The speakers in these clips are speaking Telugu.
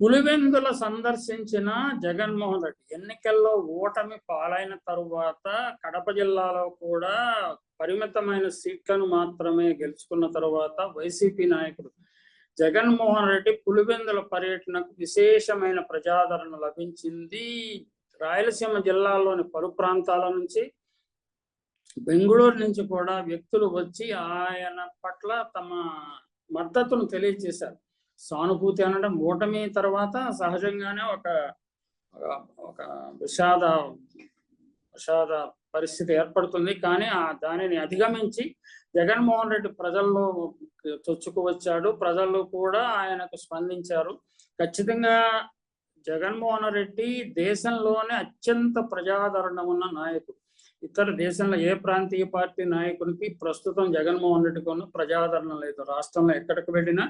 పులివెందుల సందర్శించిన జగన్మోహన్ రెడ్డి ఎన్నికల్లో ఓటమి పాలైన తరువాత కడప జిల్లాలో కూడా పరిమితమైన సీట్లను మాత్రమే గెలుచుకున్న తరువాత వైసీపీ నాయకుడు జగన్మోహన్ రెడ్డి పులివెందుల పర్యటనకు విశేషమైన ప్రజాదరణ లభించింది. రాయలసీమ జిల్లాలోని పలు ప్రాంతాల నుంచి బెంగళూరు నుంచి కూడా వ్యక్తులు వచ్చి ఆయన పట్ల తమ మద్దతును తెలియజేశారు. సానుభూతి అనడం ఓటమి తర్వాత సహజంగానే ఒక ఒక విషాద విషాద పరిస్థితి ఏర్పడుతుంది. కానీ ఆ దానిని అధిగమించి జగన్మోహన్ రెడ్డి ప్రజల్లో చొచ్చుకు వచ్చాడు ప్రజలు కూడా ఆయనకు స్పందించారు. ఖచ్చితంగా జగన్మోహన్ రెడ్డి దేశంలోనే అత్యంత ప్రజాదరణ ఉన్న నాయకుడు. ఇతర దేశంలో ఏ ప్రాంతీయ పార్టీ నాయకునికి ప్రస్తుతం జగన్మోహన్ రెడ్డికి ఉన్న ప్రజాదరణ లేదు. రాష్ట్రంలో ఎక్కడికి వెళ్ళినా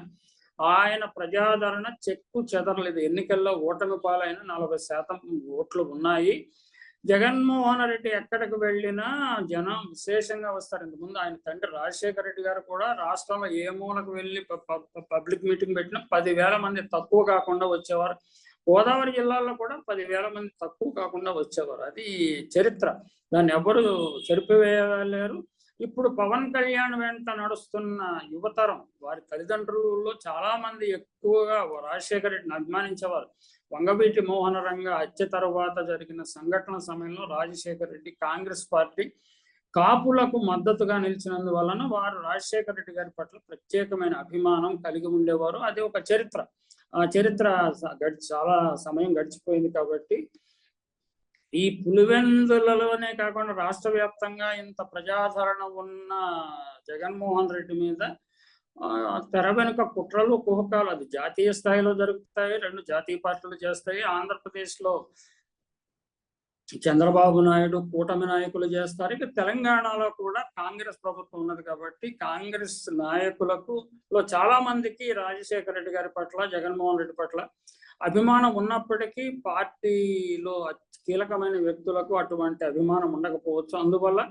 ఆయన ప్రజాదరణ చెక్కు చెదరలేదు. ఎన్నికల్లో ఓటమి పాలైన నలభై శాతం ఓట్లు ఉన్నాయి. జగన్మోహన్ రెడ్డి ఎక్కడికి వెళ్ళినా జనం విశేషంగా వస్తారు. ఇంతకుముందు ఆయన తండ్రి రాజశేఖర రెడ్డి గారు కూడా రాష్ట్రంలో ఏ మూలకు వెళ్ళి పబ్లిక్ మీటింగ్ పెట్టినా పదివేల మంది తక్కువ కాకుండా వచ్చేవారు. గోదావరి జిల్లాలో కూడా పదివేల మంది తక్కువ కాకుండా వచ్చేవారు. అది చరిత్ర. దాన్ని ఎవరు చెరిపివేయలేరు. ఇప్పుడు పవన్ కళ్యాణ్ వెంట నడుస్తున్న యువతరం వారి తల్లిదండ్రులలో చాలా మంది ఎక్కువగా రాజశేఖర రెడ్డిని అభిమానించేవారు. వంగవీటి మోహన రంగ హత్య తర్వాత జరిగిన సంఘటన సమయంలో రాజశేఖర రెడ్డి కాంగ్రెస్ పార్టీ కాపులకు మద్దతుగా నిలిచినందువలన వారు రాజశేఖర రెడ్డి గారి పట్ల ప్రత్యేకమైన అభిమానం కలిగి ఉండేవారు. అది ఒక చరిత్ర. ఆ చరిత్ర గడిచి చాలా సమయం గడిచిపోయింది కాబట్టి ఈ పులివెందులలోనే కాకుండా రాష్ట్ర వ్యాప్తంగా ఇంత ప్రజాదరణ ఉన్న జగన్మోహన్ రెడ్డి మీద తెర వెనుక కుట్రలు కుహకాలు అది జాతీయ స్థాయిలో జరుగుతాయి రెండు జాతీయ పార్టీలు చేస్తాయి. ఆంధ్రప్రదేశ్లో చంద్రబాబు నాయుడు కూటమి నాయకులు చేస్తారు. ఇక తెలంగాణలో కూడా కాంగ్రెస్ ప్రభుత్వం ఉన్నది కాబట్టి కాంగ్రెస్ నాయకులకు చాలా మందికి రాజశేఖర రెడ్డి గారి పట్ల జగన్మోహన్ రెడ్డి పట్ల అభిమానం ఉన్నప్పటికీ పార్టీలో కీలకమైన వ్యక్తులకు అటువంటి అభిమానం ఉండకపోవచ్చు. అందువల్ల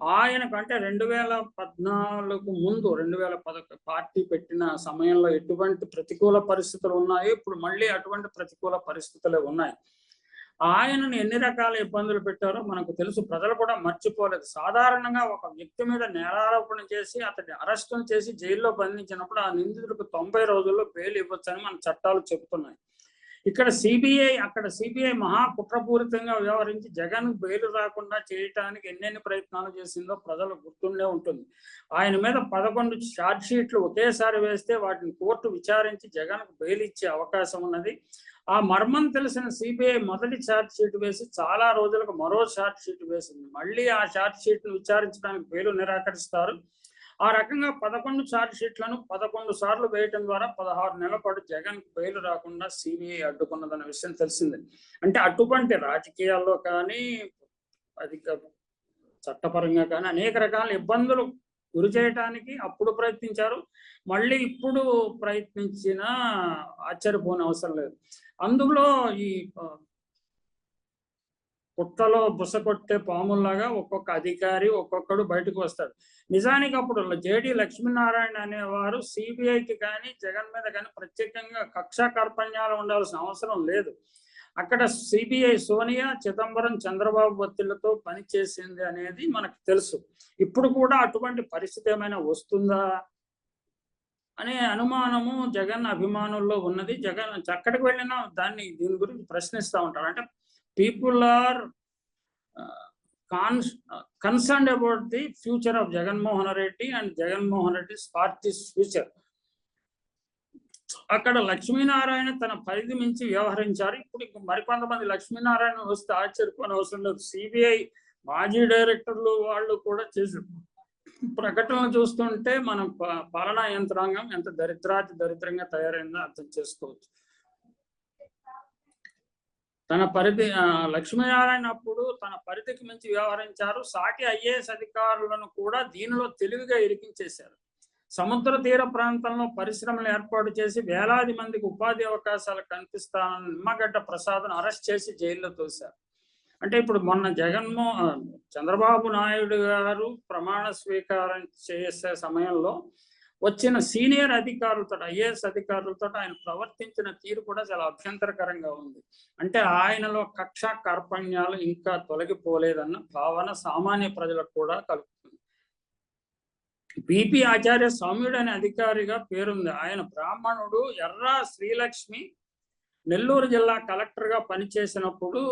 ఆయన కంటే రెండు వేల పద్నాలుగు ముందు రెండు వేల పద పార్టీ పెట్టిన సమయంలో ఎటువంటి ప్రతికూల పరిస్థితులు ఉన్నాయి ఇప్పుడు మళ్ళీ అటువంటి ప్రతికూల పరిస్థితులే ఉన్నాయి. ఆయనను ఎన్ని రకాల ఇబ్బందులు పెట్టారో మనకు తెలుసు. ప్రజలు కూడా మర్చిపోలేదు. సాధారణంగా ఒక వ్యక్తి మీద నేరారోపణ చేసి అతన్ని అరెస్టును చేసి జైల్లో బంధించినప్పుడు ఆ నిందితుడికి తొంభై రోజుల్లో బెయిల్ ఇవ్వచ్చని మన చట్టాలు చెబుతున్నాయి. ఇక్కడ సిబిఐ అక్కడ సిబిఐ మహా కుట్రపూరితంగా వ్యవహరించి జగన్ బెయిల్ రాకుండా చేయటానికి ఎన్నెన్ని ప్రయత్నాలు చేసిందో ప్రజలు గుర్తుండే ఉంటుంది. ఆయన మీద పదకొండు ఛార్జ్ షీట్లు ఒకేసారి వేస్తే వాటిని కోర్టు విచారించి జగన్ బెయిల్ ఇచ్చే అవకాశం ఉన్నది. ఆ మర్మం తెలిసిన సిబిఐ మొదటి ఛార్జ్ షీట్ వేసి చాలా రోజులకు మరో ఛార్జ్ షీట్ వేసింది. మళ్ళీ ఆ ఛార్జ్ షీట్ను విచారించడానికి బెయిల్ నిరాకరిస్తారు. ఆ రకంగా పదకొండు ఛార్జ్ షీట్లను పదకొండు సార్లు వేయటం ద్వారా పదహారు నెలల పాటు జగన్ బెయిల్ రాకుండా సిబిఐ అడ్డుకున్నదన్న విషయం తెలిసింది. అంటే అటువంటి రాజకీయాల్లో కానీ అధిక చట్టపరంగా కానీ అనేక రకాల ఇబ్బందులు గురి చేయటానికి అప్పుడు ప్రయత్నించారు. మళ్ళీ ఇప్పుడు ప్రయత్నించిన ఆశ్చర్యపోని అవసరం లేదు. అందులో ఈ పుట్టలో బుస కొట్టే పాముల్లాగా ఒక్కొక్క అధికారి ఒక్కొక్కడు బయటకు వస్తాడు. నిజానికి అప్పుడు జేడి లక్ష్మీనారాయణ అనేవారు సిబిఐకి కానీ జగన్ మీద కానీ ప్రత్యేకంగా కక్షా కర్పణ్యాలు ఉండాల్సిన అవసరం లేదు. అక్కడ సిబిఐ సోనియా చిదంబరం చంద్రబాబు ఒత్తిళ్ళతో పనిచేసింది అనేది మనకు తెలుసు. ఇప్పుడు కూడా అటువంటి పరిస్థితి ఏమైనా వస్తుందా? అనే అనుమానము జగన్ అభిమానుల్లో ఉన్నది. జగన్ ఎక్కడికి వెళ్ళినా దాన్ని దీని గురించి ప్రశ్నిస్తూ ఉంటారు. అంటే people are cons concern about the future of Jaganmohan Reddy and Jaganmohan Reddy parties future అక్కడ లక్ష్మీనారాయణ తన పరిధి మించి వ్యవహరించారు. ఇప్పుడు మరికొంతమంది లక్ష్మీనారాయణ వస్తే ఆశ్చర్యపోని అవసరం లేదు. సిబిఐ మాజీ డైరెక్టర్లు వాళ్ళు కూడా చేశారు. ప్రకటనలు చూస్తుంటే మనం పాలనా యంత్రాంగం ఎంత దరిద్రాతి దరిద్రంగా తయారైందో అర్థం చేసుకోవచ్చు. తన పరిధి లక్ష్మీనారాయణ అప్పుడు తన పరిధికి మించి వ్యవహరించారు. సాటి ఐఏఎస్ అధికారులను కూడా దీనిలో తెలివిగా ఇరికించేశారు. సముద్ర తీర ప్రాంతంలో పరిశ్రమలు ఏర్పాటు చేసి వేలాది మందికి ఉపాధి అవకాశాలు కల్పిస్తానని నిమ్మగడ్డ ప్రసాద్ను అరెస్ట్ చేసి జైల్లో తోశారు. అంటే ఇప్పుడు మొన్న జగన్మో చంద్రబాబు నాయుడు గారు ప్రమాణ స్వీకారం చేసే సమయంలో వచ్చిన సీనియర్ అధికారులతో ఐఏఎస్ అధికారులతో ఆయన ప్రవర్తించిన తీరు కూడా చాలా అభ్యంతరకరంగా ఉంది. అంటే ఆయనలో కక్ష కార్పణ్యాలు ఇంకా తొలగిపోలేదన్న భావన సామాన్య ప్రజలకు కూడా కలుగుతుంది. పిపి ఆచార్య సౌమ్యుడు అనే అధికారిగా పేరుంది. ఆయన బ్రాహ్మణుడు ఎర్ర శ్రీలక్ష్మి నెల్లూరు జిల్లా కలెక్టర్గా పనిచేసినప్పుడు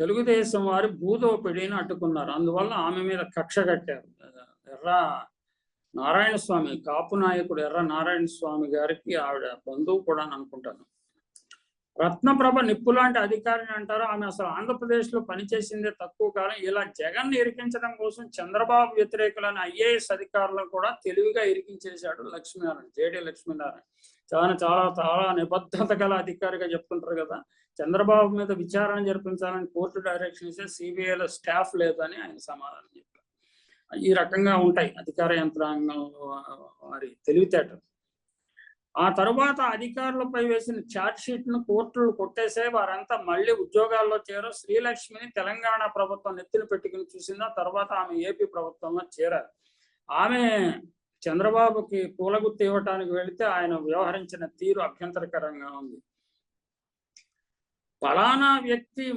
తెలుగుదేశం వారి భూదోపిడిని అడ్డుకున్నారు. అందువల్ల ఆమె మీద కక్ష కట్టారు. ఎర్ర నారాయణ స్వామి కాపు నాయకుడు ఎర్ర నారాయణ స్వామి గారికి ఆవిడ బంధువు కూడా అని అనుకుంటాను. రత్నప్రభ నిప్పు లాంటి అధికారిని అంటారు? ఆమె అసలు ఆంధ్రప్రదేశ్లో పనిచేసిందే తక్కువ కాలం. ఇలా జగన్ ఇరికించడం కోసం చంద్రబాబు వ్యతిరేకులైన ఐఏఎస్ అధికారులను కూడా తెలివిగా ఇరికించేశాడు లక్ష్మీనారాయణ జేడి లక్ష్మీనారాయణ. చాలా చాలా చాలా నిబద్ధత గల అధికారిగా చెప్తుంటారు కదా. చంద్రబాబు మీద విచారణ జరిపించాలని కోర్టు డైరెక్షన్ ఇస్తే సిబిఐలో స్టాఫ్ లేదని ఆయన సమాధానం చెప్పారు. ఈ రకంగా ఉంటాయి అధికార యంత్రాంగంలో వారి తెలివితేటలు. ఆ తరువాత అధికారులపై వేసిన ఛార్జ్షీట్ను ను కోర్టులు కొట్టేసే వారంతా మళ్ళీ ఉద్యోగాల్లో చేరు శ్రీలక్ష్మిని తెలంగాణ ప్రభుత్వం నెత్తిన పెట్టుకుని చూసిందా తర్వాత ఆమె ఏపీ ప్రభుత్వంలో చేరారు. ఆమె చంద్రబాబుకి పూలగుత్తి ఇవ్వటానికి వెళితే ఆయన వ్యవహరించిన తీరు అభ్యంతరకరంగా ఉంది. ఫలానా వ్యక్తి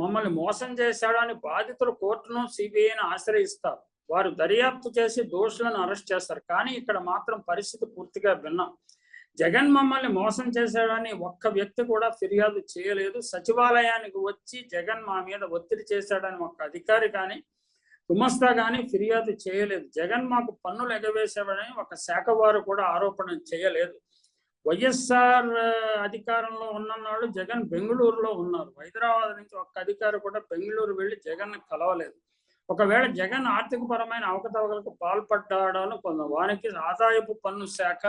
మమ్మల్ని మోసం చేశాడని బాధితులు కోర్టును సిబిఐని ఆశ్రయిస్తారు. వారు దర్యాప్తు చేసి దోషులను అరెస్ట్ చేస్తారు. కానీ ఇక్కడ మాత్రం పరిస్థితి పూర్తిగా భిన్నం. జగన్ మమ్మల్ని మోసం చేశాడని ఒక్క వ్యక్తి కూడా ఫిర్యాదు చేయలేదు. సచివాలయానికి వచ్చి జగన్ మా మీద ఒత్తిడి చేశాడని ఒక్క అధికారి కానీ గుమస్తా కానీ ఫిర్యాదు చేయలేదు. జగన్ మాకు పన్నులు ఎగవేశాడని ఒక శాఖ వారు కూడా ఆరోపణ చేయలేదు. వైఎస్ఆర్ అధికారంలో ఉన్ననాడు జగన్ బెంగళూరులో ఉన్నారు. హైదరాబాద్ నుంచి ఒక్క అధికారి కూడా బెంగళూరు వెళ్ళి జగన్ కలవలేదు. ఒకవేళ జగన్ ఆర్థిక పరమైన అవకతవకలకు పాల్పడ్డాడని కొంత వానికి ఆదాయపు పన్ను శాఖ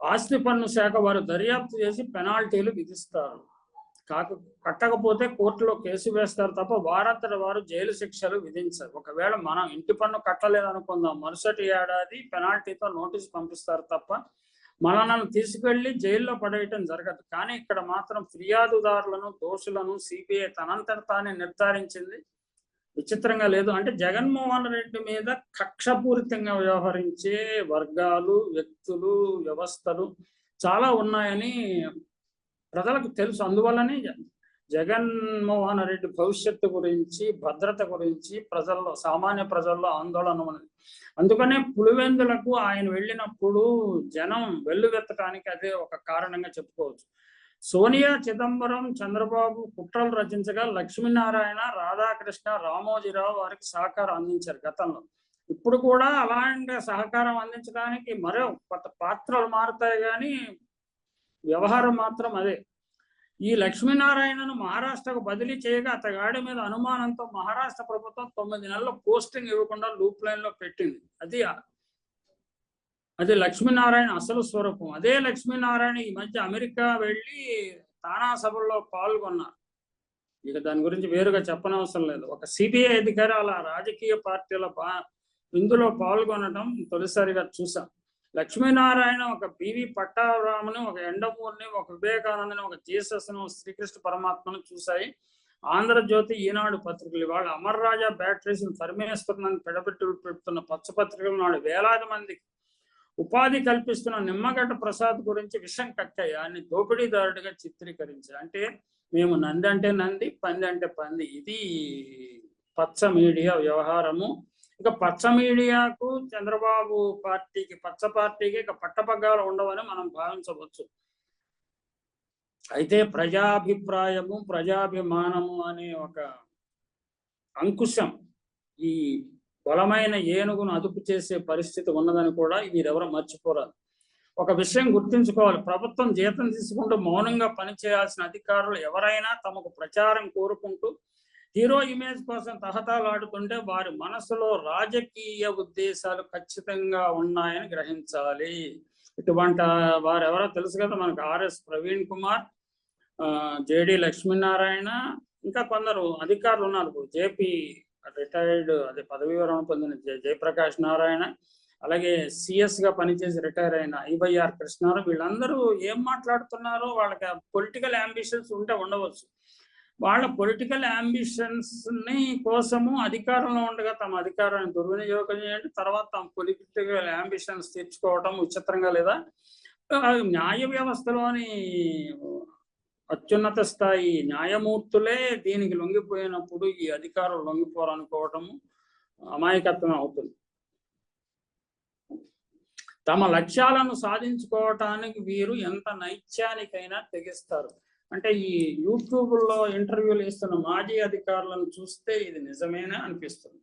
ఆస్తి పన్ను శాఖ వారు దర్యాప్తు చేసి పెనాల్టీలు విధిస్తారు. కాక కట్టకపోతే కోర్టులో కేసు వేస్తారు తప్ప వారంతట వారు జైలు శిక్షలు విధించారు. ఒకవేళ మనం ఇంటి పన్ను కట్టలేదనుకుందాం మరుసటి ఏడాది పెనాల్టీతో నోటీస్ పంపిస్తారు తప్ప మనల్ని తీసుకెళ్ళి జైల్లో పడేయటం జరగదు. కానీ ఇక్కడ మాత్రం ఫిర్యాదుదారులను దోషులను సిబిఐ తనంతట తానే నిర్ధారించింది. విచిత్రంగా లేదు. అంటే జగన్మోహన్ రెడ్డి మీద కక్షపూరితంగా వ్యవహరించే వర్గాలు వ్యక్తులు వ్యవస్థలు చాలా ఉన్నాయని ప్రజలకు తెలుసు. అందువల్లనే జగన్మోహన్ రెడ్డి భవిష్యత్తు గురించి భద్రత గురించి ప్రజల్లో సామాన్య ప్రజల్లో ఆందోళన ఉన్నది. అందుకనే పులివెందులకు ఆయన వెళ్ళినప్పుడు జనం వెల్లువెత్తడానికి అదే ఒక కారణంగా చెప్పుకోవచ్చు. సోనియా చిదంబరం చంద్రబాబు కుట్రలు రచించగా లక్ష్మీనారాయణ రాధాకృష్ణ రామోజీరావు వారికి సహకారం అందించారు గతంలో. ఇప్పుడు కూడా అలాంటి సహకారం అందించడానికి మరో కొత్త పాత్రలు మారుతాయి కానీ వ్యవహారం మాత్రం అదే. ఈ లక్ష్మీనారాయణను మహారాష్ట్రకు బదిలీ చేయగా అతగాడి మీద అనుమానంతో మహారాష్ట్ర ప్రభుత్వం తొమ్మిది నెలల పోస్టింగ్ ఇవ్వకుండా లూప్ లైన్లో పెట్టింది. అది అది లక్ష్మీనారాయణ అసలు స్వరూపం. అదే లక్ష్మీనారాయణ ఈ మధ్య అమెరికా వెళ్ళి తానా సభల్లో పాల్గొన్నారు. ఇక దాని గురించి వేరుగా చెప్పనవసరం లేదు. ఒక సిబిఐ అధికారి అలా రాజకీయ పార్టీల బా ఇందులో పాల్గొనడం తొలిసారిగా చూసాం లక్ష్మీనారాయణ ఒక బివి పట్టారాముని ఒక ఎండమూరిని ఒక వివేకానందని ఒక జీసస్ను శ్రీకృష్ణ పరమాత్మను చూశాయి. ఆంధ్రజ్యోతి ఈనాడు పత్రికలు. వాళ్ళు అమర్ రాజా బ్యాటరీస్ తరిమేస్తున్నని పెడబెట్టి పెడుతున్న పచ్చపత్రికలు నాడు వేలాది మందికి ఉపాధి కల్పిస్తున్న నిమ్మగడ్డ ప్రసాద్ గురించి విషం కక్కాయి ఆయన్ని దోపిడీదారుడిగా చిత్రీకరించారు అంటే మేము నంది అంటే నంది పంది అంటే పంది. ఇది పచ్చ మీడియా వ్యవహారము. ఇక పచ్చ మీడియాకు చంద్రబాబు పార్టీకి పచ్చ పార్టీకి ఇక పట్టపగ్గాలు ఉండవని మనం భావించవచ్చు. అయితే ప్రజాభిప్రాయము ప్రజాభిమానము అనే ఒక అంకుశం ఈ బలమైన ఏనుగును అదుపు చేసే పరిస్థితి ఉన్నదని కూడా మీరెవరూ మర్చిపోరాదు ఒక విషయం గుర్తుంచుకోవాలి. ప్రభుత్వం జీతం తీసుకుంటూ మౌనంగా పనిచేయాల్సిన అధికారులు ఎవరైనా తమకు ప్రచారం కోరుకుంటూ హీరో ఇమేజ్ కోసం తహతాలాడుతుంటే వారి మనసులో రాజకీయ ఉద్దేశాలు ఖచ్చితంగా ఉన్నాయని గ్రహించాలి. ఇటువంటి వారు ఎవరో తెలుసు కదా మనకు ఆర్ఎస్ ప్రవీణ్ కుమార్ జేడి లక్ష్మీనారాయణ ఇంకా కొందరు అధికారులు ఉన్నారు. జేపీ రిటైర్డ్ అదే పదవి వివరణ పొందిన జయప్రకాష్ నారాయణ అలాగే సిఎస్గా పనిచేసి రిటైర్ అయిన ఐవైఆర్ కృష్ణారావు వీళ్ళందరూ ఏం మాట్లాడుతున్నారో వాళ్ళకి పొలిటికల్ అంబిషన్స్ ఉంటే ఉండవచ్చు. వాళ్ళ పొలిటికల్ అంబిషన్స్ని కోసము అధికారంలో ఉండగా తమ అధికారాన్ని దుర్వినియోగం చేయండి తర్వాత తమ పొలిటికల్ అంబిషన్స్ తెచ్చుకోవటం విచిత్రంగా లేదా న్యాయ వ్యవస్థలోని అత్యున్నత స్థాయి న్యాయమూర్తులే దీనికి లొంగిపోయినప్పుడు ఈ అధికారులు లొంగిపోరనుకోవటము అమాయకత్వం అవుతుంది. తమ లక్ష్యాలను సాధించుకోవటానికి వీరు ఎంత నైత్యానికైనా తెగిస్తారు. అంటే ఈ యూట్యూబ్లో ఇంటర్వ్యూలు ఇస్తున్న మాజీ అధికారులను చూస్తే ఇది నిజమేనా అనిపిస్తుంది.